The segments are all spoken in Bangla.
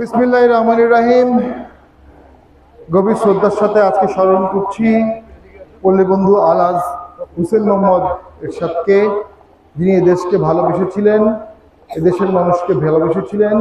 বিসমিল্লাহ রহমান রাহিম। গভীর শ্রদ্ধার সাথে আজকে স্মরণ করছি পল্লী বন্ধু আলাজ হুসেন মোহাম্মদ এরশাদকে, যিনি এদেশকে ভালোবেসেছিলেন এদেশের মানুষকে ভালোবেসেছিলেন,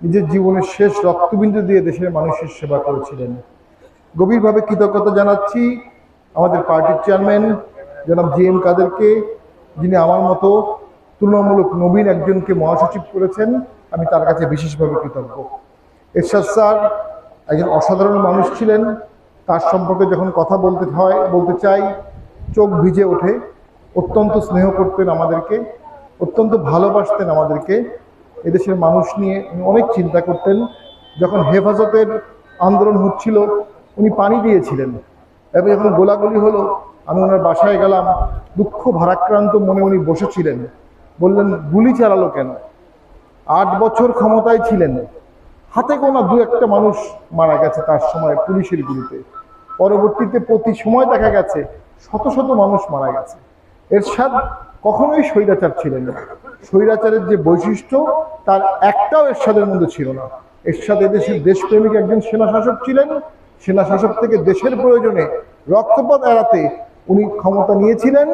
নিজের জীবনের শেষ রক্তবিন্দু দিয়ে দেশের মানুষের সেবা করেছিলেন। গভীরভাবে কৃতজ্ঞতা জানাচ্ছি আমাদের পার্টির চেয়ারম্যান, জনাব জি এম কাদেরকে, যিনি আমার মতো তুলনামূলক নবীন একজনকে মহাসচিব করেছেন। আমি তার কাছে বিশেষভাবে কৃতজ্ঞ। এরশাদ স্যার একজন অসাধারণ মানুষ ছিলেন। তার সম্পর্কে যখন কথা বলতে হয়, বলতে চাই, চোখ ভিজে ওঠে। অত্যন্ত স্নেহ করতেন আমাদেরকে, অত্যন্ত ভালোবাসতেন আমাদেরকে। এদেশের মানুষ নিয়ে উনি অনেক চিন্তা করতেন। যখন হেফাজতের আন্দোলন হচ্ছিল, উনি পানি দিয়েছিলেন। এবং যখন গোলাগুলি হলো, আমি ওনার বাসায় গেলাম। দুঃখ ভারাক্রান্ত মনে উনি বসেছিলেন। বললেন, গুলি চালালো কেন? আট বছর ক্ষমতায় ছিলেন। হাতে গোনা দু একটা মানুষ মারা গেছে তার সময় পুলিশের গুলিতে। পরবর্তীতে প্রতি সময় দেখা গেছে শত শত মানুষ মারা গেছে। এরশাদ কখনোই স্বৈরাচার ছিলেন না। স্বৈরাচারের যে বৈশিষ্ট্য, তার একটাও এরশাদের মধ্যে ছিল না। এরশাদ এদেশের দেশপ্রেমিক একজন সেনা শাসক ছিলেন। সেনা শাসক থেকে দেশের প্রয়োজনে রক্তপাত এড়াতে উনি ক্ষমতা নিয়েছিলেন।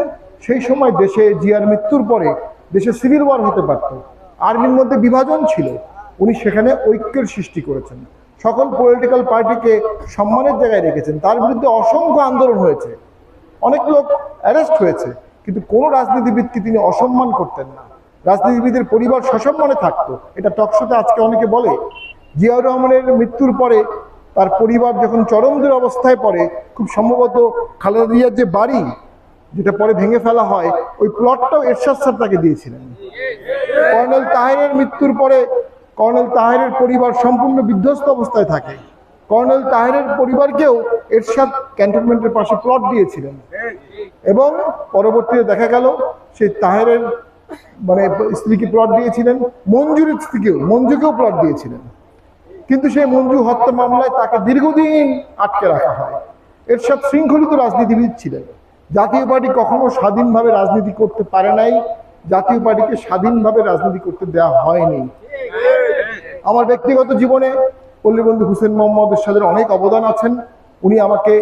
সেই সময় দেশে জিয়ার মৃত্যুর পরে দেশে সিভিল ওয়ার হতে পারত। আর্মির মধ্যে বিভাজন ছিল। উনি সেখানে ঐক্যের সৃষ্টি করেছেন। সকল পলিটিক্যাল পার্টিকে সম্মানের জায়গায় রেখেছেন। তার বিরুদ্ধে অসংখ্য আন্দোলন হয়েছে। অনেক লোক অ্যারেস্ট হয়েছে, কিন্তু কোনো রাজনীতিবিদকে তিনি অসম্মান করতেন না। রাজনীতিবিদের পরিবার সসম্মানে থাকতো। এটা টকশোতে আজকে অনেকে বলে, জিয়াউর রহমানের মৃত্যুর পরে তার পরিবার যখন চরমদের অবস্থায় পড়ে, খুব সম্ভবত খালেদা যে বাড়ি, যেটা পরে ভেঙে ফেলা হয়, ওই প্লটটাও এরশাদ স্যার তাকে দিয়েছিলেন। কর্নেল তাহেরের মৃত্যুর পরে কর্নেল তাহেরের পরিবার সম্পূর্ণ বিধ্বস্ত অবস্থায় থাকে। কর্নেল তাহেরের পরিবারকেও এরশাদ ক্যান্টনমেন্টের পাশে প্লট দিয়েছিলেন। এবং পরবর্তীতে দেখা গেল, সেই তাহেরের মানে স্ত্রীকে প্লট দিয়েছিলেন মঞ্জুর স্ত্রীকেও, মঞ্জুকেও প্লট দিয়েছিলেন। কিন্তু সেই মঞ্জু হত্যা মামলায় তাকে দীর্ঘদিন আটকে রাখা হয়। এরশাদ শৃঙ্খলিত রাজনীতিবিদ ছিলেন। জাতীয় পার্টি কখনো স্বাধীনভাবে রাজনীতি করতে পারে নাই, জাতীয় পার্টিকে স্বাধীনভাবে রাজনীতি করতে দেওয়া হয়নি। আমার ব্যক্তিগত জীবনে পল্লীবন্ধু হুসেন মোহাম্মদ এরশাদের অনেক অবদান আছেন। উনি আমাকে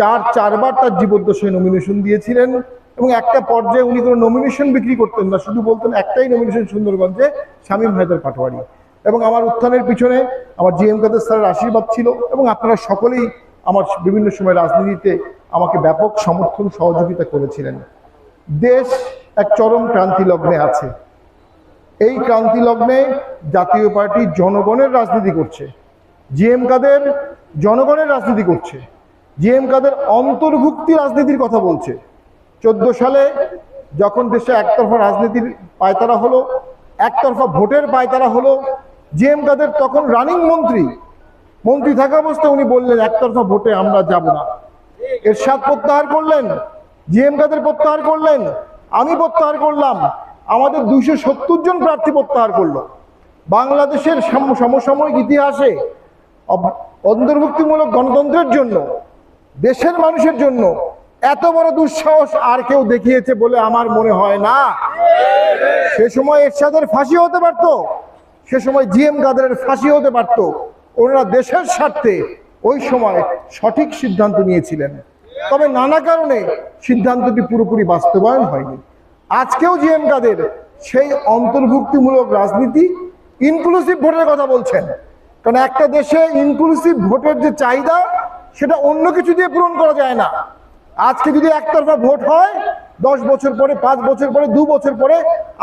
চার, চারবার তার জীবদ্দশায় নমিনেশন দিয়েছিলেন এবং একটা পর্যায়ে উনি কোনো নমিনেশন বিক্রি করতেন না, শুধু বলতেন একটাই নমিনেশন সুন্দরগঞ্জে শামীম হায়দার পাটোয়ারি। এবং আমার উত্থানের পিছনে আমার জি এম কাদের স্যারের আশীর্বাদ ছিল এবং আপনারা সকলেই আমার বিভিন্ন সময় রাজনীতিতে আমাকে ব্যাপক সমর্থন, সহযোগিতা করেছিলেন। দেশ এক চরম ক্রান্তি লগ্নে আছে। এই ক্রান্তি লগ্নে জাতীয় পার্টি জনগণের রাজনীতি করছে। জিএম কাদের জনগণের রাজনীতি করছে। জিএম কাদের অন্তর্ভুক্তি রাজনীতির কথা বলছে। চোদ্দ সালে যখন দেশে একতরফা রাজনীতির পায়তারা হলো, একতরফা ভোটের পায়তারা হলো, জিএম কাদের তখন রানিং মন্ত্রী। মন্ত্রী থাকা অবস্থায় উনি বললেন, একতরফা ভোটে আমরা যাব না। এর সাত প্রত্যাহার করলেন, জিএম কাদের প্রত্যাহার করলেন, আমি প্রত্যাহার করলাম। আমাদের দুইশো সত্তর জন প্রার্থী প্রত্যাহার করল। বাংলাদেশের সাম- সমসাময়িক ইতিহাসে অন্তর্ভুক্তিমূলক গণতন্ত্রের জন্য, দেশের মানুষের জন্য এত বড় দুঃসাহস আর কেউ দেখিয়েছে বলে আমার মনে হয় না। সে সময় এরশাদের ফাঁসি হতে পারত, সে সময় জি এম কাদেরের ফাঁসি হতে পারত। ওনারা দেশের স্বার্থে ওই সময় সঠিক সিদ্ধান্ত নিয়েছিলেন। তবে নানা কারণে সিদ্ধান্তটি পুরোপুরি বাস্তবায়ন হয়নি। আজকেও জিএম কাদের সেই অন্তর্ভুক্তিমূলক রাজনীতি ইনক্লুসিভ ভোটের কথা বলছেন। কারণ একটা দেশে ইনক্লুসিভ ভোটের যে চাহিদা, সেটা অন্য কিছু দিয়ে পূরণ করা যায় না। আজকে যদি একতরফা ভোট হয়, দশ বছর পরে, পাঁচ বছর পরে, দু বছর পরে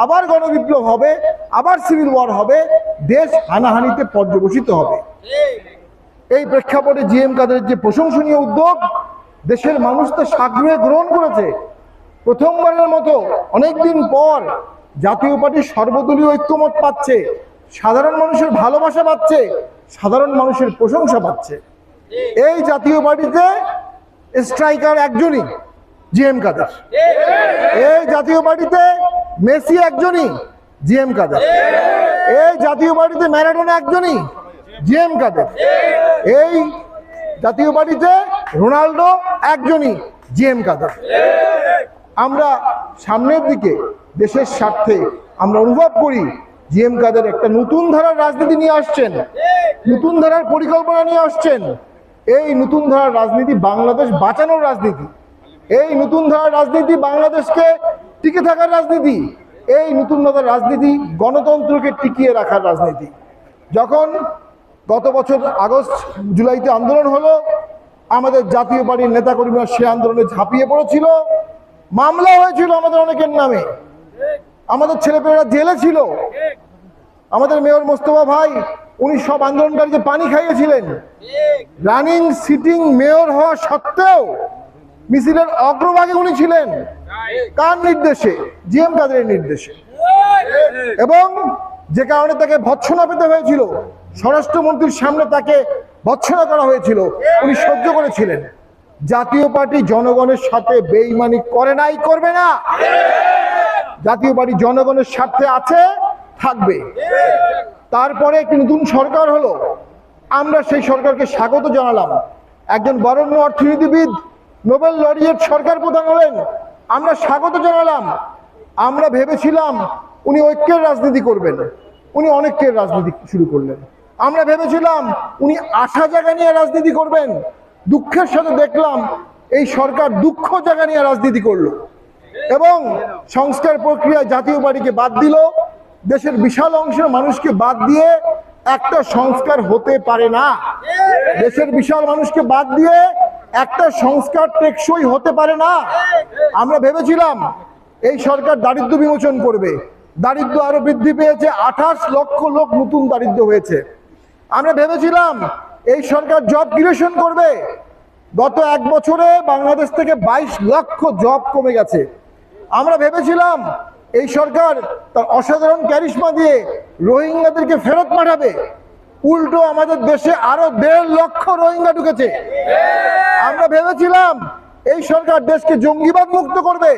আবার গণবিপ্লব হবে, আবার সিভিল ওয়ার হবে, দেশ হানাহানিতে পর্যবসিত হবে। এই প্রেক্ষাপটে জিএম কাদের যে প্রশংসনীয় উদ্যোগ, দেশের মানুষ তো সাগ্রহে গ্রহণ করেছে। প্রথমবারের মতো অনেকদিন পর জাতীয় পার্টি সর্বদলীয় ঐক্যমত পাচ্ছে, সাধারণ মানুষের ভালোবাসা পাচ্ছে, সাধারণ মানুষের প্রশংসা পাচ্ছে। এই জাতীয় পার্টিতে স্ট্রাইকার একজনই জিএম কাদের। এই জাতীয় পার্টিতে মেসি একজনই জিএম কাদের। এই জাতীয় পার্টিতে ম্যারাডোনা একজনই জিএম কাদের। এই জাতীয় পার্টিতে রোনাল্ডো একজনই জিএম কাদের। আমরা সামনের দিকে দেশের স্বার্থে আমরা অনুভব করি জিএম কাদের একটা নতুন ধারার রাজনীতি নিয়ে আসছেন, নতুন ধারার পরিকল্পনা নিয়ে আসছেন। এই নতুন ধারার রাজনীতি বাংলাদেশ বাঁচানোর রাজনীতি। এই নতুন ধারার রাজনীতি বাংলাদেশকে টিকে থাকার রাজনীতি। এই নতুন ধারার রাজনীতি গণতন্ত্রকে টিকিয়ে রাখার রাজনীতি। যখন গত বছর আগস্ট, জুলাইতে আন্দোলন হলো, আমাদের জাতীয় পার্টির নেতাকর্মীরা সে আন্দোলনে ঝাঁপিয়ে পড়েছিল। মামলা হয়েছিল আমাদের অনেকের নামে। আমাদের ছেলেপেলেরা জেলে ছিল। আমাদের মেয়র মোস্তফা ভাই, উনি সব আন্দোলনকারীকে পানি খাইয়েছিলেন। রানিং, সিটিং মেয়র হওয়া সত্ত্বেও মিছিলের অগ্রভাগে উনি ছিলেন। কার নির্দেশে? জিএম কাদের নির্দেশে। এবং যে কারণে তাকে ভৎসনা পেতে হয়েছিল, স্বরাষ্ট্রমন্ত্রীর সামনে তাকে ভৎসনা করা হয়েছিল, উনি সহ্য করেছিলেন। জাতীয় পার্টি জনগণের সাথে বেইমানি করে নাই, করবে না। জাতীয় পার্টি জনগণের স্বার্থে আছে, থাকবে। তারপরে একটি নতুন সরকার হলো। আমরা সেই সরকারকে স্বাগত জানালাম। একজন বরণ্য অর্থনীতিবিদ, নোবেল লরিয়েট সরকার প্রধান হলেন। আমরা স্বাগত জানালাম। আমরা ভেবেছিলাম উনি ঐক্যের রাজনীতি করবেন। উনি অনেকের রাজনীতি শুরু করলেন। আমরা ভেবেছিলাম উনি আশা জায়গা নিয়ে রাজনীতি করবেন। দুঃখের সাথে দেখলাম এই সরকার দুঃখ জায়গা নিয়ে রাজনীতি করল। এবং সংস্কার প্রক্রিয়া জাতীয় পার্টিকে বাদ দিল। দেশের বিশাল অংশের মানুষকে বাদ দিয়ে একটা সংস্কার হতে পারে না। দেশের বিশাল মানুষকে বাদ দিয়ে একটা সংস্কার টেকসই হতে পারে না। আমরা ভেবেছিলাম এই সরকার দারিদ্র বিমোচন করবে। দারিদ্র আরও বৃদ্ধি পেয়েছে। আঠাশ লক্ষ লোক নতুন দারিদ্র হয়েছে। আমরা ভেবেছিলাম এই সরকার জব ক্রিয়েশন করবে। গত এক বছরে বাংলাদেশ থেকে বাইশ লক্ষ জব কমে গেছে। আমরা ভেবেছিলাম এই সরকার তার অসাধারণ ক্যারিশমা দিয়ে রোহিঙ্গাদেরকে ফেরত পাঠাবে। উল্টো আমাদের দেশে আরও দেড় লক্ষ রোহিঙ্গা ঢুকেছে। আমরা ভেবেছিলাম এই সরকার দেশকে জঙ্গিবাদ মুক্ত করবে।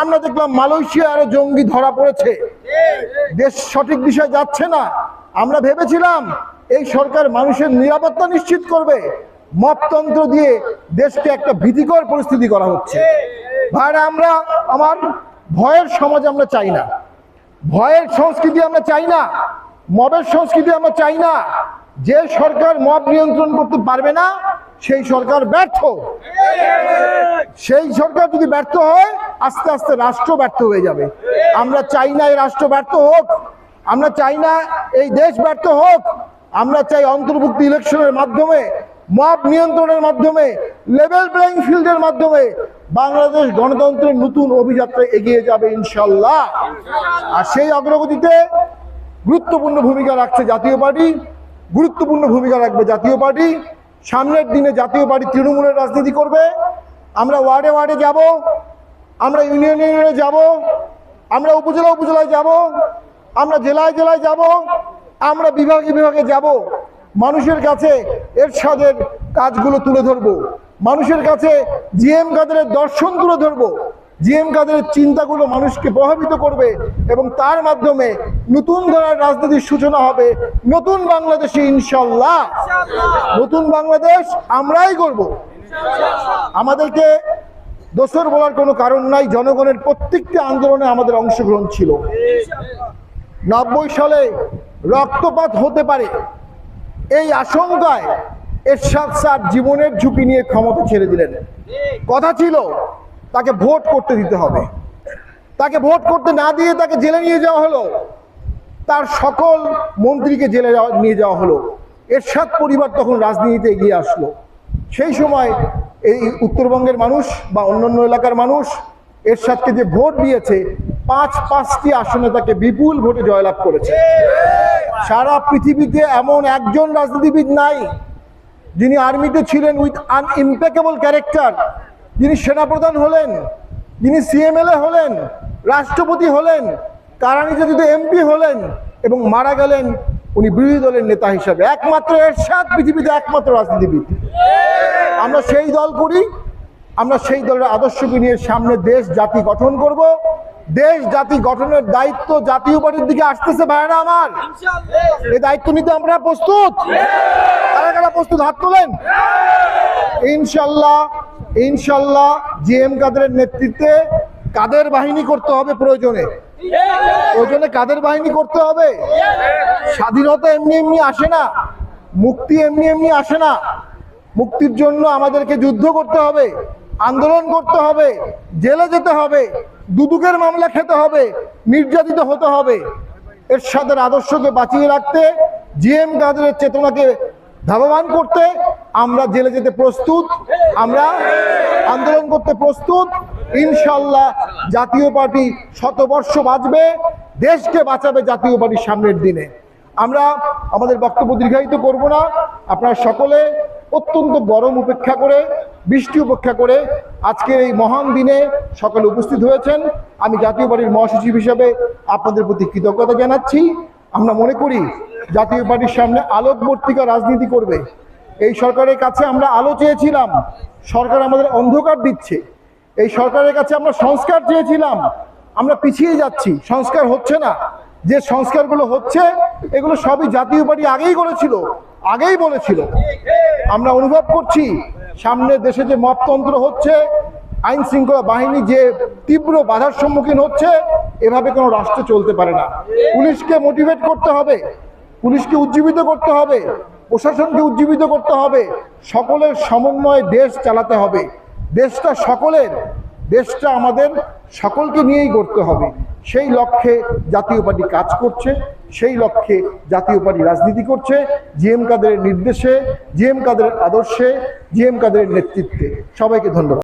আমরা দেখলাম মালয়েশিয়া আরও জঙ্গি ধরা পড়েছে। দেশ সঠিক দিশায় যাচ্ছে না। আমরা ভেবেছিলাম এই সরকার মানুষের নিরাপত্তা নিশ্চিত করবে। মপতন্ত্র দিয়ে দেশকে একটা ভীতিকর পরিস্থিতি করা হচ্ছে। ভাইরা, আমরা আমার ভয়ের সমাজ আমরা চাই না। ভয়ের সংস্কৃতি আমরা চাই না। মবের সংস্কৃতি আমরা চাই না। যে সরকার মব নিয়ন্ত্রণ করতে পারবে না, সেই সরকার ব্যর্থ। সেই সরকার যদি ব্যর্থ হয়, আস্তে আস্তে রাষ্ট্র ব্যর্থ হয়ে যাবে। আমরা চাই না এই রাষ্ট্র ব্যর্থ হোক। আমরা চাই না এই দেশ ব্যর্থ হোক। আমরা চাই অন্তর্ভুক্তি ইলেকশনের মাধ্যমে, মব নিয়ন্ত্রণের মাধ্যমে লেভেল প্লেইং ফিল্ডের মাধ্যমে বাংলাদেশ গণতন্ত্রের নতুন অভিযাত্রা এগিয়ে যাবে ইনশাল্লাহ আর সেই অগ্রগতিতে গুরুত্বপূর্ণ ভূমিকা রাখছে জাতীয় পার্টি, গুরুত্বপূর্ণ ভূমিকা রাখবে জাতীয় পার্টি। সামনের দিনে জাতীয় পার্টি তৃণমূলের রাজনীতি করবে। আমরা ওয়ার্ডে ওয়ার্ডে যাব, আমরা ইউনিয়ন ইউনিয়নে যাব, আমরা উপজেলা উপজেলায় যাব, আমরা জেলায় জেলায় যাব। আমরা বিভাগে বিভাগে যাব মানুষের কাছে এরশাদের কাজগুলো তুলে ধরবো। মানুষের কাছে জিএম কাদের দর্শন তুলে ধরবো। জিএম কাদের চিন্তাগুলো মানুষকে প্রভাবিত করবে এবং তার মাধ্যমে নতুন ধরনের রাজনীতির সূচনা হবে। নতুন বাংলাদেশে ইনশাল্লাহ। নতুন বাংলাদেশ আমরাই করব আমাদেরকে দোষর বলার কোনো কারণ নাই। জনগণের প্রত্যেকটি আন্দোলনে আমাদের অংশগ্রহণ ছিল। নব্বই সালে রক্তপাত হতে পারে। এই আশঙ্কায় এরশাদ স্যার জীবনের ঝুঁকি নিয়ে ক্ষমতা ছেড়ে দিলেন। কথা ছিল, তাকে ভোট করতে দিতে হবে। তাকে ভোট করতে না দিয়ে তাকে জেলে নিয়ে যাওয়া হলো। তার সকল মন্ত্রীকে জেলে নিয়ে যাওয়া হলো। এরশাদ পরিবার তখন রাজনীতিতে এগিয়ে আসলো। সেই সময় এই উত্তরবঙ্গের মানুষ বা অন্যান্য এলাকার মানুষ এরশাদকে যে ভোট দিয়েছে পাঁচ পাঁচটি আসনে তাকে বিপুল ভোটে জয়লাভ করেছে। সারা পৃথিবীতে এমন একজন রাজনীতিবিদ নাই, যিনি আর্মিতে ছিলেন উইথ আন ইম্পেকেবল ক্যারেক্টার যিনি সেনাপ্রধান হলেন, যিনি সিএমএলএ হলেন, রাষ্ট্রপতি হলেন, কারানিতে যদি এমপি হলেন এবং মারা গেলেন, উনি বিরোধী দলের নেতা হিসাবে। একমাত্র এরশাদ পৃথিবীতে একমাত্র রাজনীতিবিদ। আমরা সেই দল করি, আমরা সেই দলের আদর্শকে নিয়ে সামনে দেশ, জাতি গঠন করব। দেশ জাতি গঠনের দায়িত্ব জাতীয় পার্টির দিকে আসতেছে ভাইরা আমার। এই দায়িত্ব নিতে আমরা প্রস্তুত? কারা কারা প্রস্তুত? হাত তোলেন। ইনশাল্লাহ ইনশাল্লাহ জি এম কাদের নেতৃত্বে কাদের বাহিনী করতে হবে প্রয়োজনে? প্রয়োজনে কাদের বাহিনী করতে হবে? স্বাধীনতা এমনি এমনি আসে না মুক্তি এমনি এমনি আসে না। মুক্তির জন্য আমাদেরকে যুদ্ধ করতে হবে। আন্দোলন করতে হবে, জেলে যেতে হবে, দুদুকের মামলা খেতে হবে, নির্যাতিত হতে হবে। এরশাদের আদর্শকে বাঁচিয়ে রাখতে, জিএম কাদেরের চেতনাকে ধাবমান করতে আমরা জেলে যেতে প্রস্তুত, আমরা আন্দোলন করতে প্রস্তুত। ইনশাল্লাহ জাতীয় পার্টি শতবর্ষ বাঁচবে, দেশকে বাঁচাবে জাতীয় পার্টির সামনের দিনে। আমরা আমাদের বক্তব্য দীর্ঘায়িত করব না। আপনারা সকলে অত্যন্ত গরম উপেক্ষা করে বৃষ্টি উপেক্ষা করে আজকের এই মহান দিনে সকলে উপস্থিত হয়েছেন। আমি জাতীয় পার্টির মহাসচিব হিসেবে আপনাদের প্রতি কৃতজ্ঞতা জানাচ্ছি। আমরা মনে করি জাতীয় পার্টির সামনে আলোকবর্তিকা রাজনীতি করবে। এই সরকারের কাছে আমরা আলো চেয়েছিলাম। সরকার আমাদের অন্ধকার দিচ্ছে। এই সরকারের কাছে আমরা সংস্কার চেয়েছিলাম। আমরা পিছিয়ে যাচ্ছি। সংস্কার হচ্ছে না। যে সংস্কারগুলো হচ্ছে, এগুলো সবই জাতীয় পার্টি আগেই করেছিল, আগেই বলেছিল। আমরা অনুভব করছি সামনে দেশে যে মপতন্ত্র হচ্ছে, আইন শৃঙ্খলা বাহিনী যে তীব্র বাধার সম্মুখীন হচ্ছে, এভাবে কোনো রাষ্ট্র চলতে পারে না। পুলিশকে মোটিভেট করতে হবে, পুলিশকে উজ্জীবিত করতে হবে, প্রশাসনকে উজ্জীবিত করতে হবে, সকলের সমন্বয়ে দেশ চালাতে হবে। দেশটা সকলের, দেশটা আমাদের সকলকে নিয়েই করতে হবে। সেই লক্ষ্যে জাতীয় পার্টি কাজ করছে, সেই লক্ষ্যে জাতীয় পার্টি রাজনীতি করছে, জিএম কাদের নির্দেশে, জিএম কাদের আদর্শে, জিএম কাদের নেতৃত্বে। সবাইকে ধন্যবাদ।